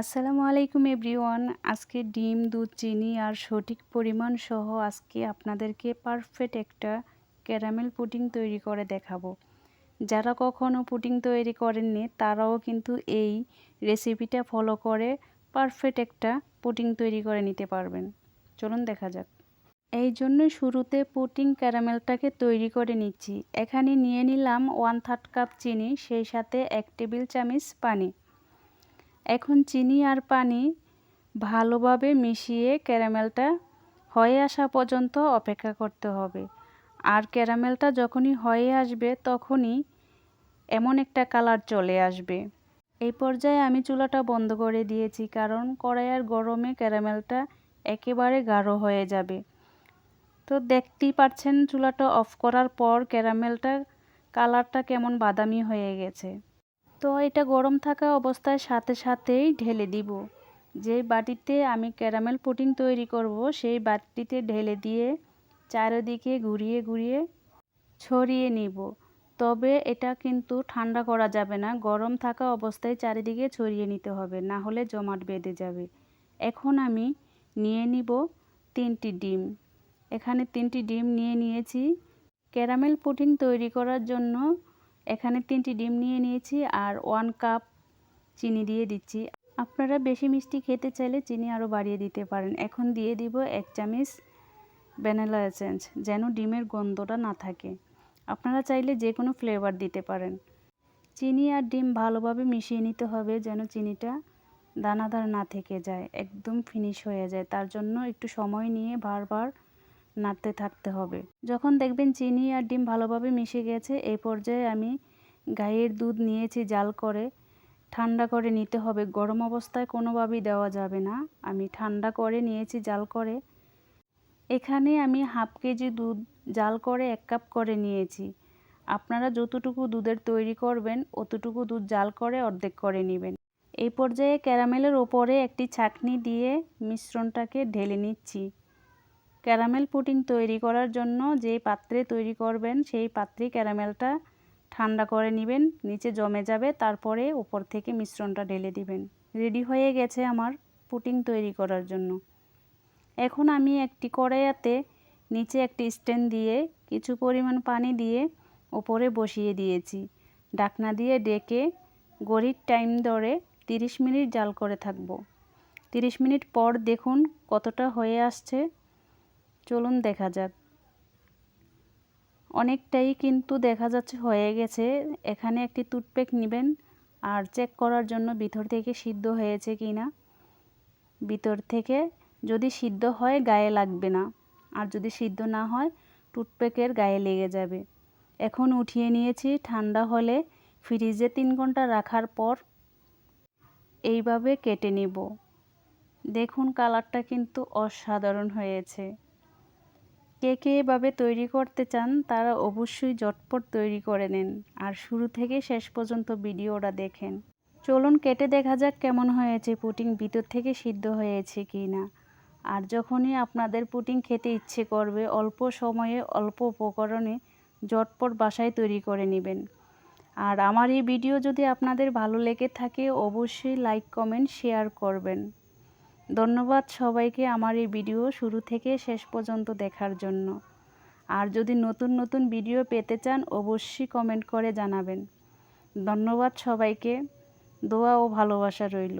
আসসালামু আলাইকুম এভরিওয়ান। আজকে ডিম, দুধ, চিনি আর সঠিক পরিমাণ সহ আজকে আপনাদেরকে পারফেক্ট একটা ক্যারামেল পুডিং তৈরি করে দেখাবো। যারা কখনও পুডিং তৈরি করেননি, তারাও কিন্তু এই রেসিপিটা ফলো করে পারফেক্ট একটা পুডিং তৈরি করে নিতে পারবেন। চলুন দেখা যাক। এই জন্য শুরুতে পুটিং ক্যারামেলটাকে তৈরি করে নিচ্ছি। এখানে নিয়ে নিলাম ওয়ান থার্ড কাপ চিনি, সেই সাথে এক টেবিল চামচ পানি। এখন চিনি আর পানি ভালোভাবে মিশিয়ে ক্যারামেলটা হয়ে আসা পর্যন্ত অপেক্ষা করতে হবে। আর ক্যারামেলটা যখনই হয়ে আসবে, তখনই এমন একটা কালার চলে আসবে। এই পর্যায়ে আমি চুলাটা বন্ধ করে দিয়েছি, কারণ কড়াইয়ের গরমে ক্যারামেলটা একেবারে গাঢ় হয়ে যাবে। তো দেখতেই পাচ্ছেন, চুলাটা অফ করার পর ক্যারামেলটা কালারটা কেমন বাদামি হয়ে গেছে। তো এটা গরম থাকা অবস্থায় সাথে সাথেই ঢেলে দিব। যে বাটিতে আমি ক্যারামেল পুটিং তৈরি করব, সেই বাটিতে ঢেলে দিয়ে চারিদিকে ঘুরিয়ে ঘুরিয়ে ছড়িয়ে নিব। তবে এটা কিন্তু ঠান্ডা করা যাবে না, গরম থাকা অবস্থায় চারিদিকে ছড়িয়ে নিতে হবে, না হলে জমাট বেঁধে যাবে। এখন আমি নিয়ে নিব তিনটি ডিম। এখানে তিনটি ডিম নিয়ে নিয়েছি। ক্যারামেল পুটিং তৈরি করার জন্য এখানে তিনটি ডিম নিয়ে নিয়েছি আর ওয়ান কাপ চিনি দিয়ে দিচ্ছি। আপনারা বেশি মিষ্টি খেতে চাইলে চিনি আরও বাড়িয়ে দিতে পারেন। এখন দিয়ে দিব এক চামচ ভ্যানিলা এসেন্স যেন ডিমের গন্ধটা না থাকে। আপনারা চাইলে যে কোনো ফ্লেভার দিতে পারেন। চিনি আর ডিম ভালোভাবে মিশিয়ে নিতে হবে, যেন চিনিটা দানাদার না থেকে যায়, একদম ফিনিশ হয়ে যায়। তার জন্য একটু সময় নিয়ে বারবার নাড়তে থাকতে হবে। যখন দেখবেন চিনি আর ডিম ভালোভাবে মিশে গেছে, এই পর্যায়ে আমি গাইয়ের দুধ নিয়েছি জাল করে, ঠান্ডা করে নিতে হবে। গরম অবস্থায় কোনোভাবেই দেওয়া যাবে না। আমি ঠান্ডা করে নিয়েছি জাল করে। এখানে আমি হাফ কেজি দুধ জাল করে এক কাপ করে নিয়েছি। আপনারা যতটুকু দুধের তৈরি করবেন, অতটুকু দুধ জাল করে অর্ধেক করে নেবেন। এই পর্যায়ে ক্যারামেলের ওপরে একটি ছাকনি দিয়ে মিশ্রণটাকে ঢেলে নিচ্ছি। ক্যারামেল পুটিং তৈরি করার জন্য যে পাত্রে তৈরি করবেন, সেই পাত্রে ক্যারামেলটা ঠান্ডা করে নেবেন, নিচে জমে যাবে, তারপরে উপর থেকে মিশ্রণটা ঢেলে দিবেন। রেডি হয়ে গেছে আমার পুটিং তৈরি করার জন্য। এখন আমি একটি কড়াইয়াতে নিচে একটি স্ট্যান্ড দিয়ে কিছু পরিমাণ পানি দিয়ে ওপরে বসিয়ে দিয়েছি। ডাকনা দিয়ে ডেকে গড়ির টাইম ধরে 30 মিনিট জাল করে থাকব। 30 মিনিট পর দেখুন কতটা হয়ে আসছে। চলুন দেখা যাক। অনেকটাই কিন্তু দেখা যাচ্ছে হয়ে গেছে। এখানে একটি টুথপেক নেবেন আর চেক করার জন্য ভিতর থেকে সিদ্ধ হয়েছে কি না ভিতর থেকে যদি সিদ্ধ হয় গায়ে লাগবে না। আর যদি সিদ্ধ না হয় টুথপেকের গায়ে লেগে যাবে। এখন উঠিয়ে নিয়েছি, ঠান্ডা হলে ফ্রিজে তিন ঘণ্টা রাখার পর এইভাবে কেটে নিব। দেখুন কালারটা কিন্তু অসাধারণ হয়েছে। কে কে এভাবে তৈরি করতে চান, তারা অবশ্যই ঝটপট তৈরি করে নেন। আর শুরু থেকে শেষ পর্যন্ত ভিডিওটা দেখেন। চলুন কেটে দেখা যাক কেমন হয়েছে, পুটিং ভিতর থেকে সিদ্ধ হয়েছে কি না। আর যখনই আপনাদের পুটিং খেতে ইচ্ছে করবে, অল্প সময়ে, অল্প উপকরণে ঝটপট বাসায় তৈরি করে নেবেন। আর আমার এই ভিডিও যদি আপনাদের ভালো লেগে থাকে, অবশ্যই লাইক, কমেন্ট, শেয়ার করবেন। ধন্যবাদ সবাইকে আমার এই ভিডিও শুরু থেকে শেষ পর্যন্ত দেখার জন্য। আর যদি নতুন নতুন ভিডিও পেতে চান, অবশ্যই কমেন্ট করে জানাবেন। ধন্যবাদ সবাইকে। দোয়া ও ভালোবাসা রইল।